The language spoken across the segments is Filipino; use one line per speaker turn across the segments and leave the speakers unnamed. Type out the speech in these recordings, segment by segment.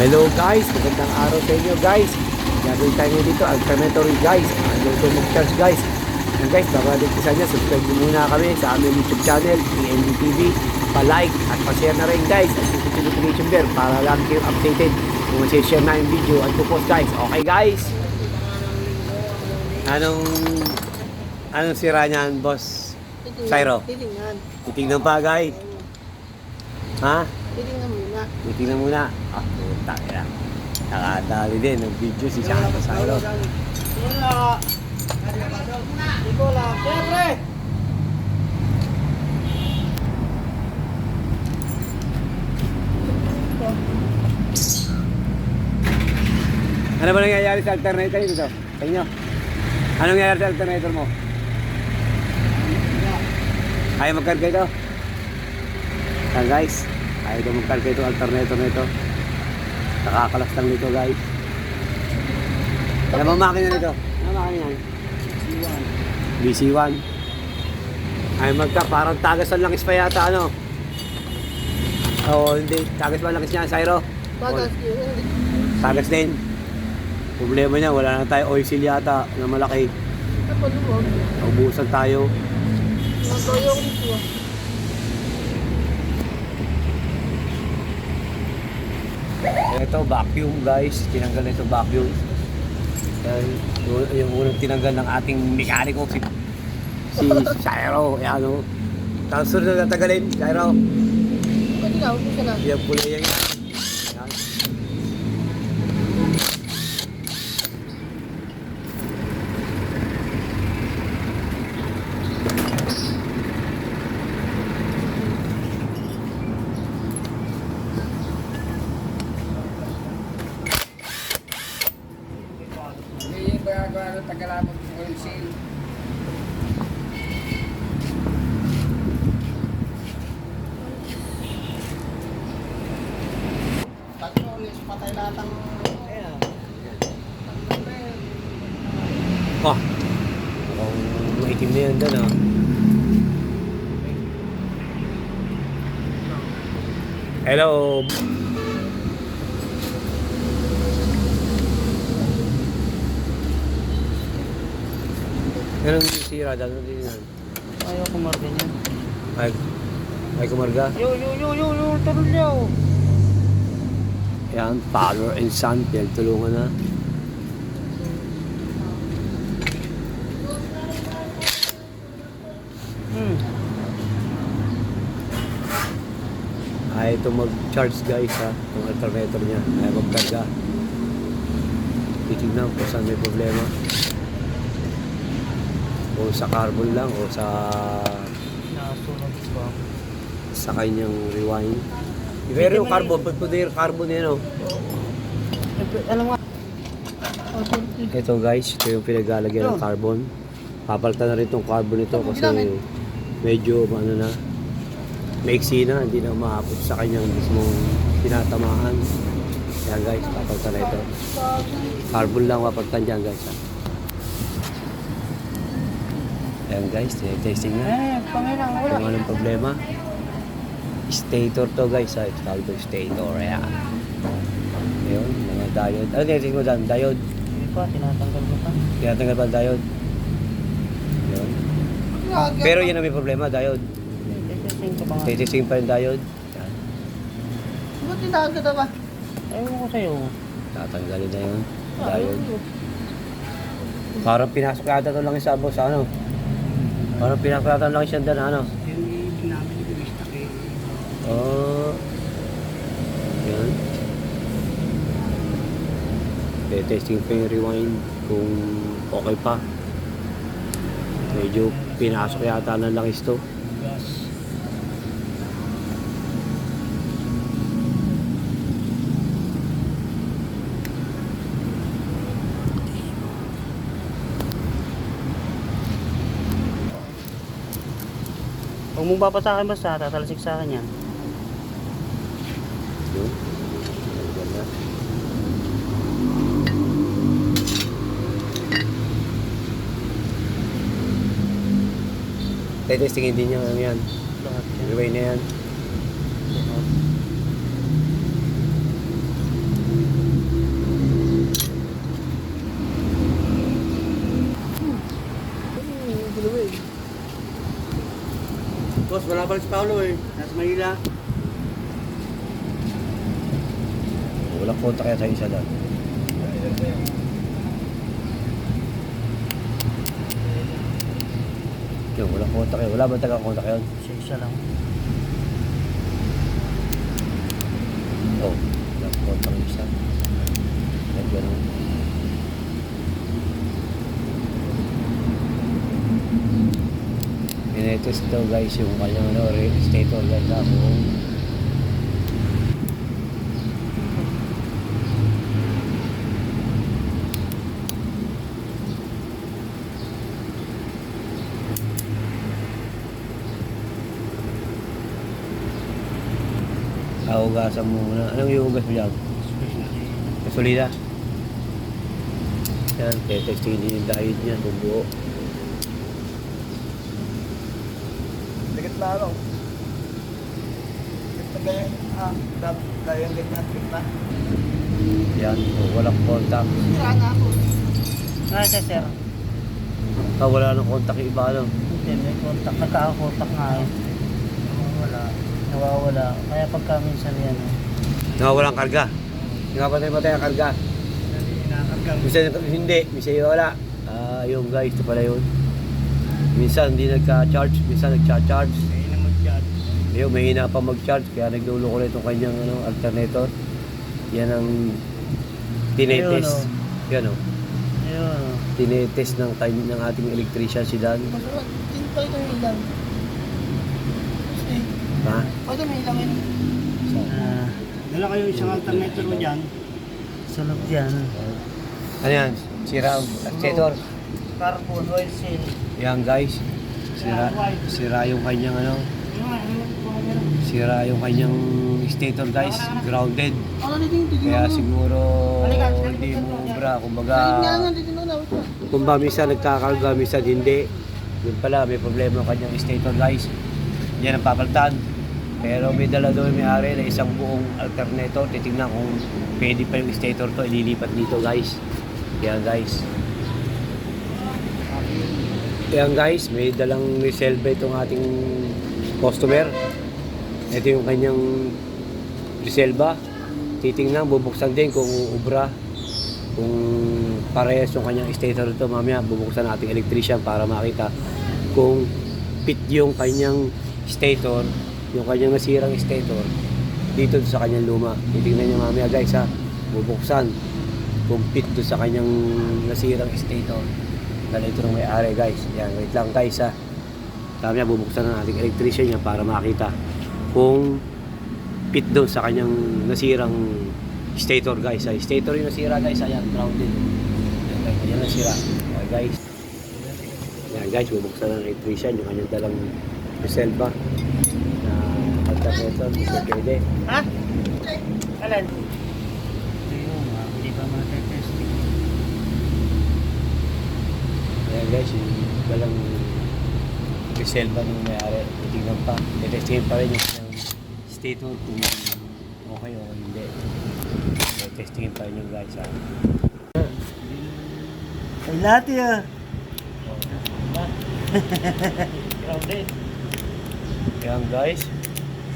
Hello guys, magandang araw sa inyo guys. Gagawin tayo dito, alternatory guys. Ano ito mag-charge guys. And guys, babalik ko sa inyo, subscribe muna kami sa aming YouTube channel, TV. Pa-like at pa-share na rin guys. At yung notification bell para lang kayo updated kung masishare na yung video at po-post guys. Okay guys? Anong anong sira niyan, boss? Cyro.
Titingnan.
Titignan pa guys. Ha?
Titingnan.
Titignan muna. Ah, puta kaya. Nakadali din ng video si Santa
ko alam. Siyempre!
Ano ba nangyayari sa alternator dito? Sa inyo? Anong nangyayari sa alternator mo? Ayaw magkarga ito? Yan guys, ayaw daw magkarga ito alternator na ito. Nakakalas lang nito guys. Ano ba makina nito? Ano makina yan? BC1. Ay magka, parang tagas ang langis pa yata ano? Oo, hindi. Tagas ang langis niya, Syro?
Bagas yun.
Tagas din. Problema niya, wala na tayo oil seal yata na malaki. Naubusan tayo.
Nagtoyo ko dito. ah.
Ito, vacuum guys. Tinanggal na ito vacuum. Dahil yung- unang tinanggal ng ating mekaniko si si Shairo. Ayan o. Tapos sunod na tagalin, Shairo.
Pwede na, huwag mo siya na.
Yan pula yan. Ayan.
Hindi yung gagawa ng tagalabot ng oil seal.
Tatlo ulit, patay lahat ang...
Oh. Mukhang maitim na yan doon ah. Hello. Anong sira dahil din yan?
Ayaw kumarga niya.
Ay, ay kumarga.
Yo, yo, yo, yo, yo, tulunyo.
Yan, Power and Sun, tulungan na. Ay, ito mag-charge guys ha, itong alternator niya. Ay, magkarga. Titignan ko saan may problema. O sa carbon lang o sa sa kanyang rewind. Pero yung carbon, pag yung carbon yan o.
Alam mo.
Ito guys, ito yung pinaglalagyan ng carbon. Papalitan na rin itong carbon nito kasi medyo ano na, maiksi na, hindi na umaabot sa kanyang mismong tinatamaan. Yan guys, papalitan na ito. Carbon lang papalitan dyan guys. Ha? Ayan guys, testing na.
Eh.
Kung anong problema. Stator to guys ha, ito tawag ito stator. Ayan. Ayun, mga diode. Ano testing mo dyan? Diode.
Hindi pa, tinatanggal ko pa.
Tinatanggal pa ang diode. Yun. Pero yun ang may problema, diode.
Testing ko pa nga.
Testing pa yung diode. Yan.
Ba't tinatanggal ka ba? Ewan ko sa'yo.
Tatanggalin na yun. Diode. Parang pinasok yata ito lang yung sabo sa ano. Parang pinasok yata lang siya doon ano.
Yung namin yung binistak eh.
Oh. Yan. Eh, testing pa yung rewind kung okay pa. Medyo pinasok yata ng langis to.
Huwag mong papasakin basta, tatalsik sa akin yan.
Ganda. Tetestingin din niya ano yan.
Lahat yan.
Rewind na yan.
Lahat. Boss, wala pa si Paolo eh. Nasa Manila.
Walang kontak kaya sa isa doon. Yun, walang kontak yun. Wala ba taga-kontak yun?
Isa isa lang.
Oo. Oh, walang kontak yung isa. Ganun. Pinetest daw guys yung kanyang ano, re- state organ na kung Hugasan mo muna. Anong iugas mo dyan? Gasolina? Yan, tetestingin din yung diet niya, kung
Ligat na ganyan. Ah, dap- gayang ganyan. Ligat na.
Yan, oh, walang contact.
Sira na ako. Ah, siya sir.
Ah, wala nang contact yung iba, ano?
Hindi, may kontak. Nagkakakontak nga eh. Nawawala. Nawawala. Kaya pagka minsan yan eh.
Nawawalang karga. Nakapatay-patay ang karga. Minsan hindi, minsan wala. Ah, yung guys, ito pala yun. Minsan hindi nagka-charge, minsan nagcha-charge.
Kaya na mag-chat.
Yung mahina pa mag-charge, kaya nagdulo ko na itong kanyang ano, alternator. Yan ang tinetest. Yan o.
Ayun.
Tinetest ng, time, ng ating electrician si Dan.
Masarap. Tinto ito yung. Kasi,
Ha?
pwede may ilang yun.
Ah,
Dala kayo isang alternator mo dyan.
sunog yan.
Ano yan? Sira ang alternator.
Carbon oil seal.
Yan guys. Sira, sira yung kanyang ano. Sira yung kanyang stator guys. Grounded.
Yung
Kaya siguro hindi mo ubra. Kumbaga, ba minsan nagkakarga, minsan hindi. Yun pala, may problema ang kanyang stator guys. Yan ang papalitan. Pero may dala daw yung may-ari na isang buong alternator. Titignan kung pwede pa yung stator to. Ililipat dito guys. Yan guys. Yan guys, may dalang reselva itong ating customer. Ito yung kanyang reselva. Titingnan, bubuksan din kung ubra. Kung parehas yung kanyang stator ito, mamaya bubuksan natin electrician para makita kung fit yung kanyang stator, yung kanyang nasirang stator dito sa kanyang luma. Titingnan niya mamaya guys ha, bubuksan kung fit doon sa kanyang nasirang stator. Dahil ito ng may-ari guys. Yan, wait lang guys ha. Mamaya bubuksan na natin electrician niya para makita kung fit doon sa kanyang nasirang stator guys. Ay, stator yung nasira guys. Ayan, grounded. Yan, guys, yan nasira. Okay guys. Yan guys, bubuksan ng electrician yung kanyang dalang reselva na alternator. Hindi pwede.
Ha? Alin? Ayun nga, hindi pa matitesting.
Ayan guys, yung dalang reselva ng may-ari. Tingnan pa. Testingin pa rin yung stator kung okay o hindi. So, testingin pa rin yung guys ha.
Ay, lahat yan.
Grounded. Ayan guys,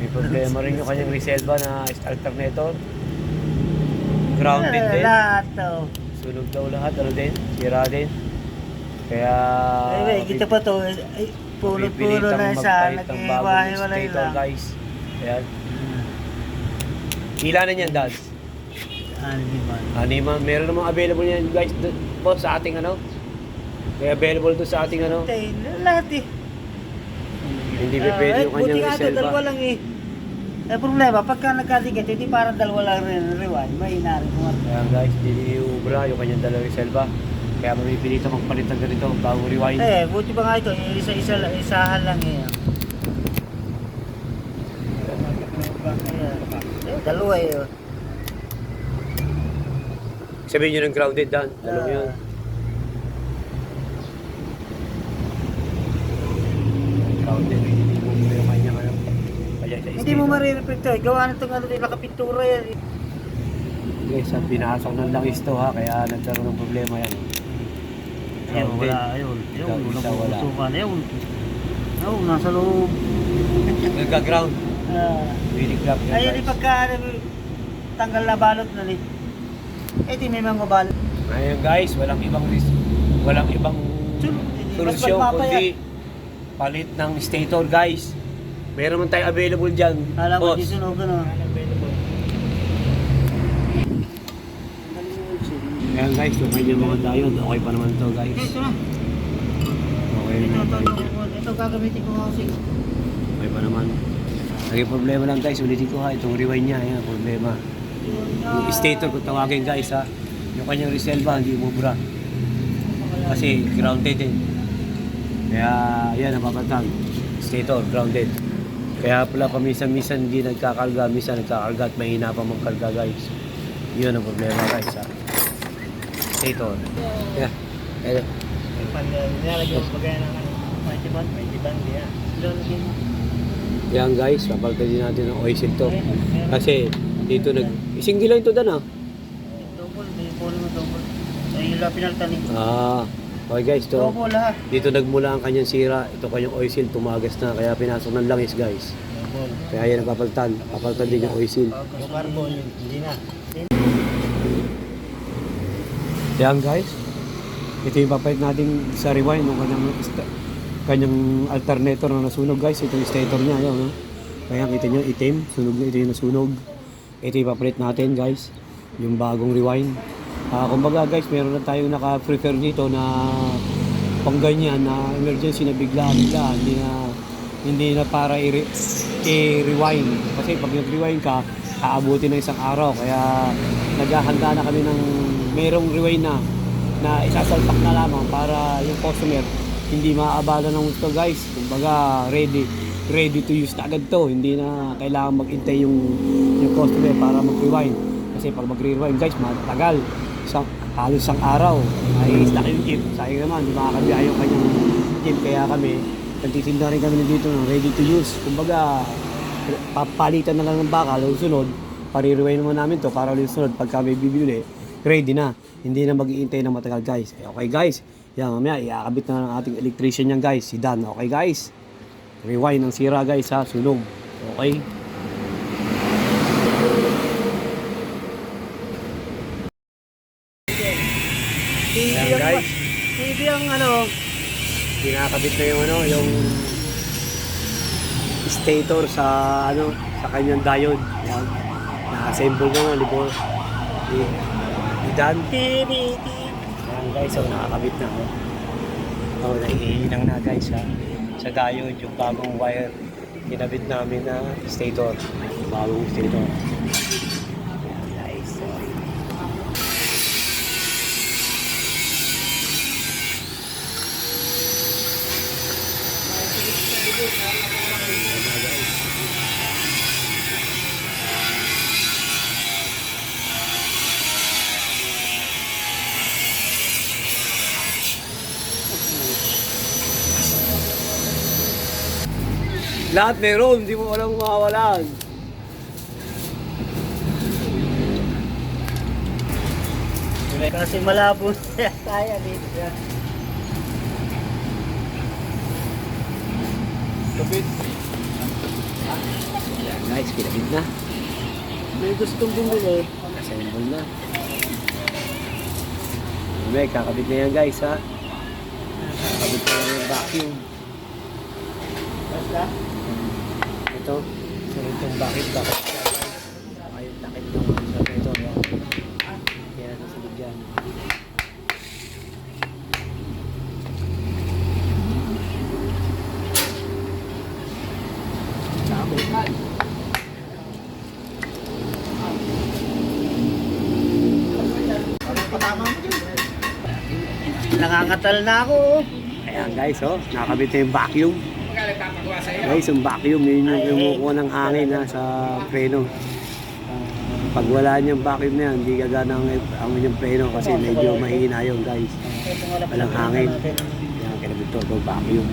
may problema rin yung kanyang reselva na alternator. Grounded din.
Lahat to.
Sunog daw lahat, ano din, sira din. Kaya...
Ay, wait, kita pa to. Ay, puno-puno na sa
stator,
lang.
guys. Ayan. Ilan na yan, Dan?
Ano di ba?
Anima, meron namang available yan, guys, po sa ating ano. May available doon sa ating ano.
Lahat eh.
Hindi pa pwede yung
buti
kanyang
nga ito,
reselva.
dalawa lang eh. Ang problema, pagka nagkadikit, hindi parang dalawa lang rin rewind. May inarin mo.
Ayan guys, hindi ubra yung kanyang dalawang reselva. Kaya mamipilitan magpalit ng ganito bago rewind.
Eh, buti pa nga ito, isa-isa lang, isahan lang eh. Eh, dalawa eh.
Sabihin nyo ng grounded, Dan. Alam mo yun. Grounded. Hindi mo ubra yung kanyang ano. Kaya sa
Hindi mo
stator.
marirepect ito. Gawa na itong ano, nakapintura yan. eh.
Guys, sa pinasok ng langis to ha, kaya nagkaroon ng problema yan.
Ayun, wala. Ayun, ayun,
Ikaw, isa, wala.
putukan. Ayun. Ayun, nasa loob.
Nagka-ground.
Ah.
Wheelie grab yan
Ayun, di pagka ano, tanggal na balot na rin. Eh, di may mga balot.
Ayun guys, walang ibang ris- walang ibang solusyon
Mas magpapayat.
kundi palit ng stator guys. Meron man tayo available dyan.
Alam mo,
boss.
di sunog ano.
Ayan guys, tumay yung mga diode. Okay pa naman to guys.
Ito na.
Okay
Ito,
naman
ito, ito, ito, gagamitin ko kasi.
Okay pa naman. Naging problema lang guys, ulitin ko ha, itong rewind niya, ayan, problema. Yung stator kung tawagin guys ha, yung kanyang reserva hindi umubra. Kasi grounded din. Kaya yan, napapatag. Stator, grounded. Kaya pala paminsan-minsan hindi nagkakarga, minsan nagkakarga at mahina pa magkarga guys. Yun ang problema guys ha. Stator. Yeah. Ayan.
Pag nilalagyan ko kaya ng ano, may tiban, may tiban diya. Lalagyan mo.
Yan guys, papalitan din natin ng oil seal to. Kasi dito nag... Isinggi lang ito dan ah.
Double, po naman double. Ay, yung pinaltan eh.
Ah, okay guys, to.
Double lahat.
Dito nagmula ang kanyang sira. Ito kanyang oil seal, tumagas na. Kaya pinasok ng langis guys.
Double.
Kaya yan ang papalitan. Papalitan din yung oil seal.
Yung carbon, hindi na.
Yan guys. Ito yung papalit natin sa rewind ng kanyang, kanyang alternator na nasunog guys. Ito yung stator niya. Yan, no? Kaya kita nyo, itim. Sunog na ito yung nasunog. Ito yung papalit natin guys. Yung bagong rewind. Ah, kumbaga guys, meron na tayong naka-prefer dito na pang ganyan na emergency na bigla-bigla. Hindi na hindi na para i-rewind. Kasi pag nag-rewind ka, aabuti na isang araw. Kaya naghahanda na kami ng mayroong rewind na na isasalpak na lamang para yung customer hindi maaabala ng gusto guys. Kumbaga ready ready to use na agad to. Hindi na kailangan maghintay yung yung customer para mag-rewind. Kasi pag mag-rewind guys, matagal. Isang, halos isang araw ay stuck yung jeep. Sayang naman, di makakabiyahe yung kanyang jeep. Kaya kami, nagtitinda rin kami dito ng ready to use. Kumbaga, papalitan na lang ng bakal, sunod, pare-rewind naman namin to para sunod, pag kami bibili, ready na. Hindi na mag-iintay ng matagal guys. Eh, Okay guys, yan mamaya, iakabit na ng ating electrician yan guys, si Dan. Okay guys, rewind ng sira guys ha, sunog. Okay?
TV
Yan,
ang,
guys.
TV ang ano,
Kinakabit na yung ano, yung stator sa ano, sa kanyang diode. Yan. Na-assemble na nga, libo. Dan. Ayan guys, so nakakabit na. Oh, oh naiinang na guys ha. Sa diode, yung bagong wire, kinabit namin na stator. Bagong stator. Ayan guys. So, Lahat meron, hindi mo walang mawawalan.
Kasi malabo siya kaya dito.
Kapit. Guys, kinabit na.
May gustong bumili.
Assemble na. May kakabit na yan guys ha. Kakabit na yan yung vacuum.
Basta?
Ito. So itong bakit bakit siya. Ay, takip ng sa ito. Yan. Kaya nasunod yan.
Nangangatal na ako.
Ayan guys oh. Nakabit na yung vacuum. Guys, yung vacuum, yun yung kumukuha ng hangin ha, sa preno. Pag wala niyang vacuum na yan, hindi gagana ang, ang inyong preno kasi medyo mahina yun guys. Walang hangin. Yan, kinabit to, ito vacuum.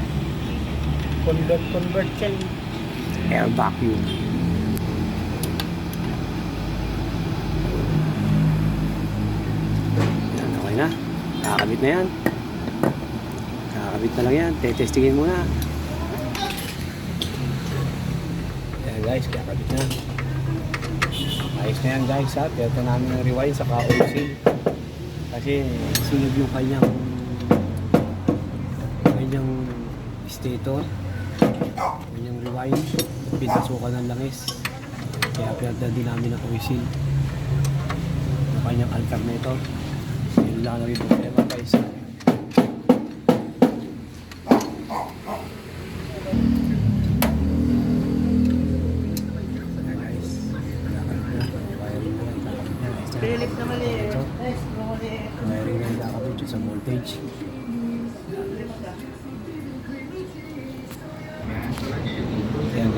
Convert, convert yan.
Air vacuum. Yan, okay na. Kakabit na yan. Kakabit na lang yan. Tetestingin muna. Guys, kaya kabit na. Ayos na yan guys ha. Piyata namin ng rewind sa seal. Kasi sunog yung kanyang kanyang stator. Kanyang rewind. Pinasukan ng langis. Kaya piyata din namin ng oil seal. Yung kanyang alternator. Yun lang rin problema guys. Ayan,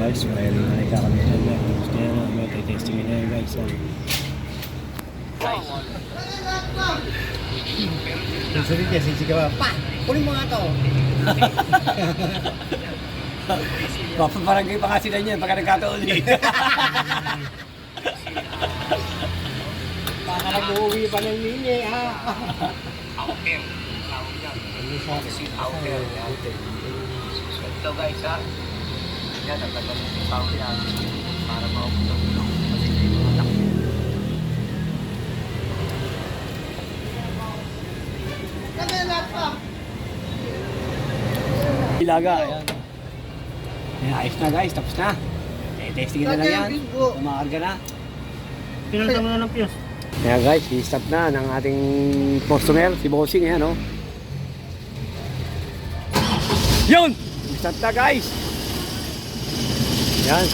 guys, wiring na nakakabit na guys. Kaya na, may testing na yan guys. ah.
Susunod niya, sisigaw. Pa! Kunin mo nga to.
Papabarangay pa nga sila niyan pagka nagkataon eh.
Baka nag-uwi pa ng nini, ha?
Ito guys ha. Yan, nagtagal yung power yan. Para maupulong Kasi takbo.
Ilaga, ayan. Ayan, ayos na guys, tapos na. Eh, testing na lang yan. Umakarga na.
Pinalitan mo na ng fuse.
Ayan guys, i-stop na ng ating customer, si Bossing, ayan oh. Yun! I-stop na guys! Ayan.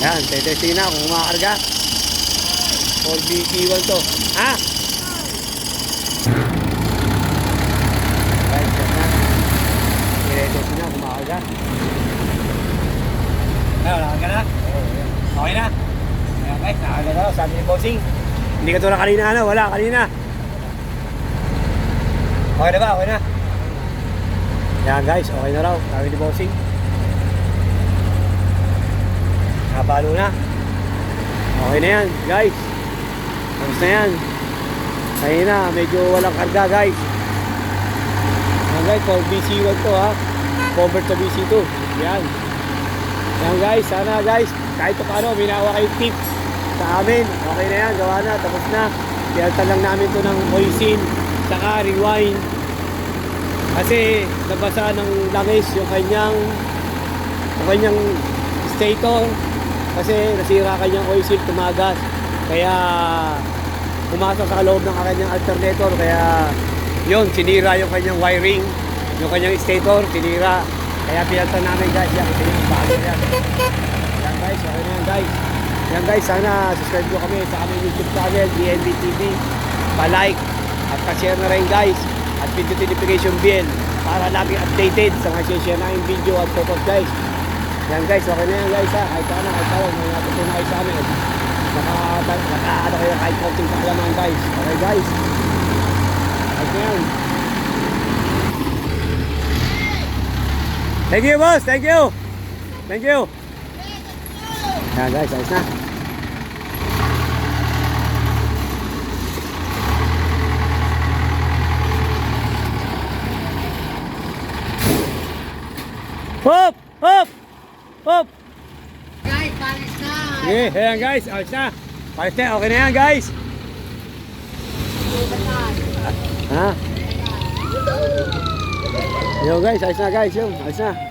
Ayan, testing na kung umakarga. 4BT1 to. Ha? Guys, yan na. I-testing na kung umakarga. Ayan, umakarga na? Okay na? Ayan guys, nakakarga na. Sabi ni Bossing. Hindi ka tulad kanina, ano? Wala, kanina. Okay na ba? Okay na? Yan guys, okay na raw. Sabi ni Bossing. Nakapalo na. Okay na yan, guys. Tapos na yan. Kanina, medyo walang karga, guys. Yan guys, for BC1 to ha. Cover to BC2. Yan. Yan guys, sana guys, kahit pa paano, minawa kayo tips sa amin. Okay na yan, gawa na, tapos na. Pinaltan lang namin to ng oisin, saka rewind. Kasi nabasa ng langis yung kanyang yung kanyang stator kasi nasira kanyang oil seal tumagas. Kaya pumasok sa loob ng kanyang alternator. Kaya yun sinira yung kanyang wiring yung kanyang stator sinira. Kaya pinaltan namin guys. Yan kasi yung bago yan. Yan guys okay na yan guys. Yan guys sana subscribe nyo kami sa aming youtube channel DNB TV pa-like at pa-share na rin guys at video notification bell para lagi updated sa mga share namin video at photos guys yan guys, okay na yan guys ha. Kahit ano, kahit ano, may natutunan kayo sa amin. Naka, naka, ano kayo kahit konting kaalaman guys. Okay guys. Ayos na yan. Thank you boss, thank you. Thank you. Yan guys, ayos na. Hop! Hop! Hop!
Guys, palis na!
Okay, ayan guys, ayos na. Ayos na, okay na yan guys. Ha? Yo guys, ayos na guys, yo, ayos na.